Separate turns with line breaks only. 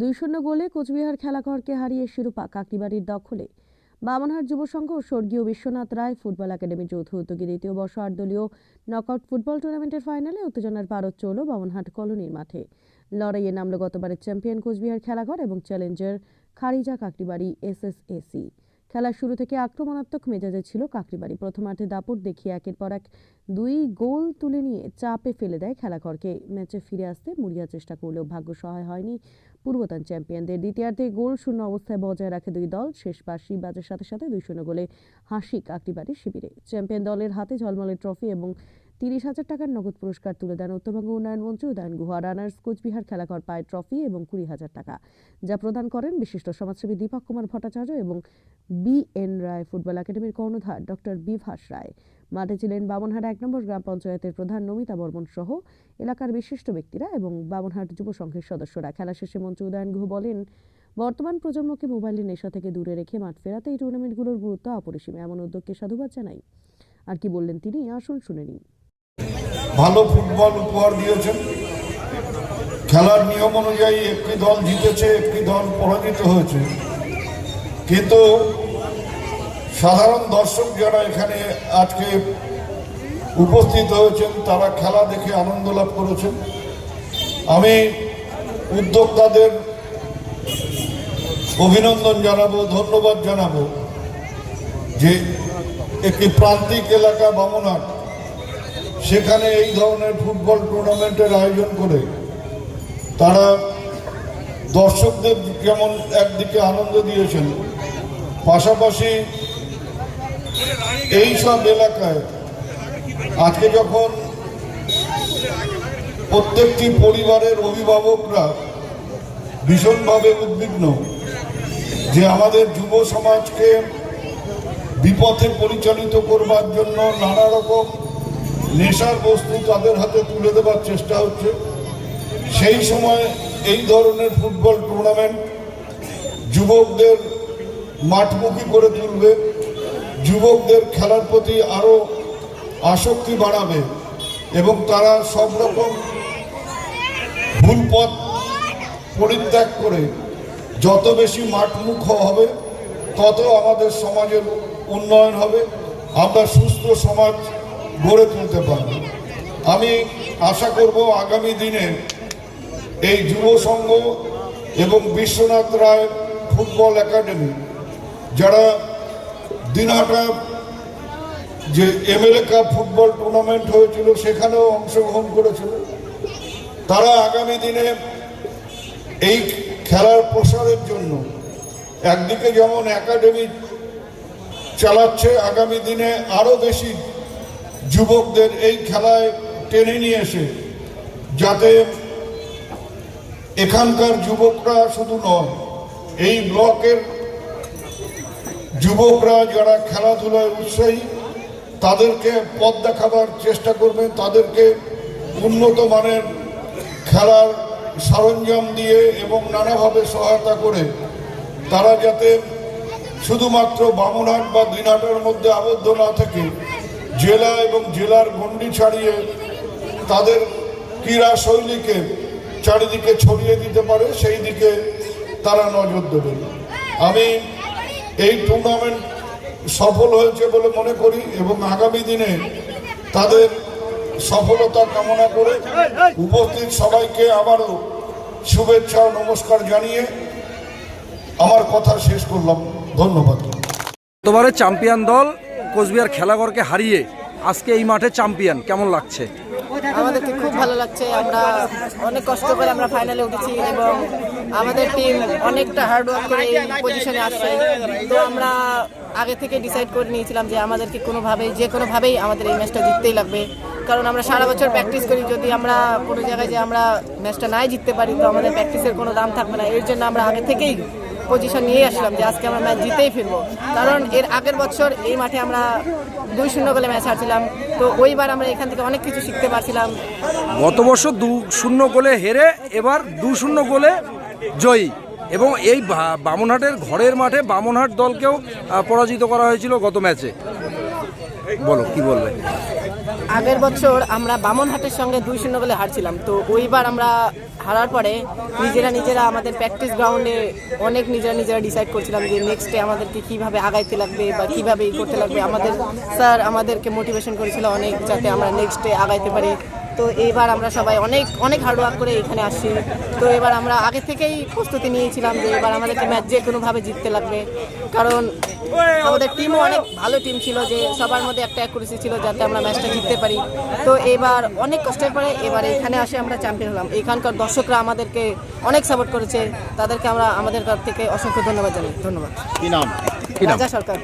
দুই শূন্য গোলে কোচবিহার খেলাঘরকে হারিয়ে শিরোপা কাকিবাড়ির দখলে। বামনহাট যুব সংঘ স্বর্গীয় বিশ্বনাথ রায় ফুটবল একাডেমি যৌথ উদ্যোগে দ্বিতীয় বর্ষ আট দলীয় নকআউট ফুটবল টুর্নামেন্টের ফাইনালে উত্তেজনার পারদ চলল বামনহাট কলোনির মাঠে। লড়াইয়ে নামল গতবারের চ্যাম্পিয়ন কোচবিহার খেলাঘর এবং চ্যালেঞ্জার খারিজা কাকলিবাড়ি এসএসএসি খেলার শুরু থেকে আক্রমণাত্মক মেজাজে ছিল কাকলিবাড়ি প্রথমার্ধে দাপট দেখিয়ে একের পর এক দুই গোল তুলে নিয়ে চাপে ফেলে দেয় খেলাঘরকে। ম্যাচে ফিরে আসতে মুড়িয়া চেষ্টা করলেও ভাগ্য সহায় হয়নি পূর্বতন চ্যাম্পিয়নদের। দ্বিতীয়ার্ধে গোল শূন্য অবস্থায় বজায় রাখে দুই দল। শেষ বার্ষি বাজের সাথে সাথে দুই শূন্য গোলে হাসি কাকলিবাড়ি শিবিরে। চ্যাম্পিয়ন দলের হাতে ঝলমলে ট্রফি এবং তিরিশ হাজার টাকার নগদ পুরস্কার তুলে দেন উত্তরবঙ্গ উন্নয়ন মন্ত্রী উদয়ন গুহা। রানার্স কোচবিহার খেলাঘর পায় ট্রফি এবং কুড়ি হাজার টাকা, যা প্রদান করেন বিশিষ্ট সমাজসেবী দীপক কুমার ভট্টাচার্য এবং বি এন রায় ফুটবল একাডেমির কর্ণধার ডক্টর বিভাস রায়। মাঠে ছিলেন বামনহাট এক নম্বর গ্রাম পঞ্চায়েতের প্রধান নমিতা বর্মন সহ এলাকার বিশিষ্ট ব্যক্তিরা এবং বামনহাট যুব সংঘের সদস্যরা। খেলা শেষে মন্ত্রী উদয়ন গুহ বলেন, বর্তমান প্রজন্মকে মোবাইলের নেশা থেকে দূরে রেখে মাঠ ফেরাতে এই টুর্নামেন্টগুলোর গুরুত্ব অপরিসীম, এমন উদ্যোগকে সাধুবাদ জানাই। আর কি বললেন তিনি, আসুন শুনে নিন
ভালো ফুটবল উপহার দিয়েছেন। খেলার নিয়ম অনুযায়ী একটি দল জিতেছে, একটি দল পরাজিত হয়েছে। কিন্তু সাধারণ দর্শক যারা এখানে আজকে উপস্থিত হয়েছেন, তারা খেলা দেখে আনন্দ লাভ করেছেন। আমি উদ্যোক্তাদের অভিনন্দন জানাব, ধন্যবাদ জানাব যে একটি প্রান্তিক এলাকা বামনহাট সেখানে এই ধরনের ফুটবল টুর্নামেন্টের আয়োজন করে তারা দর্শকদের যেমন একদিকে আনন্দ দিয়েছেন। পাশাপাশি এই সব এলাকায় আজকে যখন প্রত্যেকটি পরিবারের অভিভাবকরা ভীষণভাবে উদ্বিগ্ন যে আমাদের যুব সমাজকে বিপথে পরিচালিত করবার জন্য নানা রকম নেশার বস্তু তাদের হাতে তুলে দেওয়ার চেষ্টা হচ্ছে। সেই সময় এই ধরনের ফুটবল টুর্নামেন্ট যুবকদের মাঠমুখী করে তুলবে, যুবকদের খেলার প্রতি আরও আসক্তি বাড়াবে এবং তারা সব রকম ভুল পথ পরিত্যাগ করে যত বেশি মাঠমুখ হবে, তত আমাদের সমাজের উন্নয়ন হবে। আমরা সুস্থ সমাজ গড়ে তুলতে পারব। আমি আশা করব আগামী দিনে এই যুব সংঘ এবং বিশ্বনাথ রায় ফুটবল একাডেমি, যারা দিনহাটা যে এমএলএ কাপ ফুটবল টুর্নামেন্ট হয়েছিল, সেখানেও অংশগ্রহণ করেছিল। তারা আগামী দিনে এই খেলার প্রসারের জন্য একদিকে যেমন একাডেমি চালাচ্ছে, আগামী দিনে আরও বেশি যুবকদের এই খেলায় টেনে নিয়ে এসে, যাতে এখানকার যুবকরা শুধু নয়, এই ব্লকের যুবকরা যারা খেলাধুলায় উৎসাহী, তাদেরকে পথ দেখাবার চেষ্টা করবে, তাদেরকে উন্নত মানের খেলার সরঞ্জাম দিয়ে এবং নানাভাবে সহায়তা করে, তারা যাতে শুধুমাত্র বামনহাট বা দিনহাটের মধ্যে আবদ্ধ না থেকে জেলা এবং জেলার গণ্ডি ছাড়িয়ে তাদের ক্রীড়া শৈলীকে চারিদিকে ছড়িয়ে দিতে পারে, সেই দিকে তারা নজর দেবে। আমি এই টুর্নামেন্ট সফল হয়েছে বলে মনে করি এবং আগামী দিনে তাদের সফলতা কামনা করে উপস্থিত সবাইকে আবারও শুভেচ্ছা ও নমস্কার জানিয়ে আমার কথা শেষ করলাম। ধন্যবাদ।
গতবারের চ্যাম্পিয়ন দল কোচবিহার খেলাঘরকে হারিয়ে আজকে এই মাঠে চ্যাম্পিয়ন। কেমন লাগছে?
আমাদেরকে খুব ভালো লাগছে। আমরা অনেক কষ্ট করে আমরা ফাইনালে উঠেছি এবং আমাদের টিম অনেকটা হার্ডওয়ার্ক করে এই পজিশনে আসছে। তো আমরা আগে থেকে ডিসাইড করে নিয়েছিলাম যে আমাদেরকে কোনোভাবেই, যে কোনোভাবেই আমাদের এই ম্যাচটা জিততেই লাগবে। কারণ আমরা সারা বছর প্র্যাকটিস করি, যদি আমরা কোনো জায়গায় যে আমরা ম্যাচটা নাই জিততে পারি, তো আমাদের প্র্যাকটিসের কোনো দাম থাকবে না। এর জন্য আমরা আগে থেকেই পজিশন নিয়ে আসলাম যে আজকে আমরা ম্যাচ জিতেই ফিরবো। কারণ এর আগের বছর এই মাঠে আমরা দুই শূন্য গোলে ম্যাচ হারছিলাম। তো ওইবার আমরা এখান থেকে অনেক কিছু শিখতে পারছিলাম।
গত বছর দু শূন্য গোলে হেরে এবার দু শূন্য গোলে জয়ী। এবং এই বামনহাটের ঘরের মাঠে বামনহাট দলকেও পরাজিত করা হয়েছিল গত ম্যাচে বলো কি বলবে
আগের বছর আমরা বামনহাটের সঙ্গে দুই শূন্য গোলে হারছিলাম। তো ওইবার আমরা হারার পরে নিজেরা নিজেরা আমাদের প্র্যাকটিস গ্রাউন্ডে অনেক নিজেরা নিজেরা ডিসাইড করছিলাম যে নেক্সট ডে আমাদেরকে কীভাবে আগাইতে লাগবে বা কীভাবে ই করতে লাগবে। আমাদের স্যার আমাদেরকে মোটিভেশন করেছিল অনেক যাতে আমরা নেক্সট ডে আগাইতে পারি। তো এবার আমরা সবাই অনেক অনেক হার্ডওয়ার্ক করে এখানে আসছি। তো এবার আমরা আগে থেকেই প্রস্তুতি নিয়েছিলাম যে এবার আমাদেরকে ম্যাচ যে কোনোভাবে জিততে লাগবে। কারণ আমাদের টিমও অনেক ভালো টিম ছিল যে সবার মধ্যে একটা অ্যাকুরেসি ছিল যাতে আমরা ম্যাচটা জিততে পারি। তো এবার অনেক কষ্টের পরে এবার এখানে আসে আমরা চ্যাম্পিয়ন হলাম। এখানকার দর্শকরা আমাদেরকে অনেক সাপোর্ট করেছে। তাদেরকে আমরা আমাদের কাছ থেকে অসংখ্য ধন্যবাদ জানাই। ধন্যবাদ।
কি নাম?
রাজা সরকার।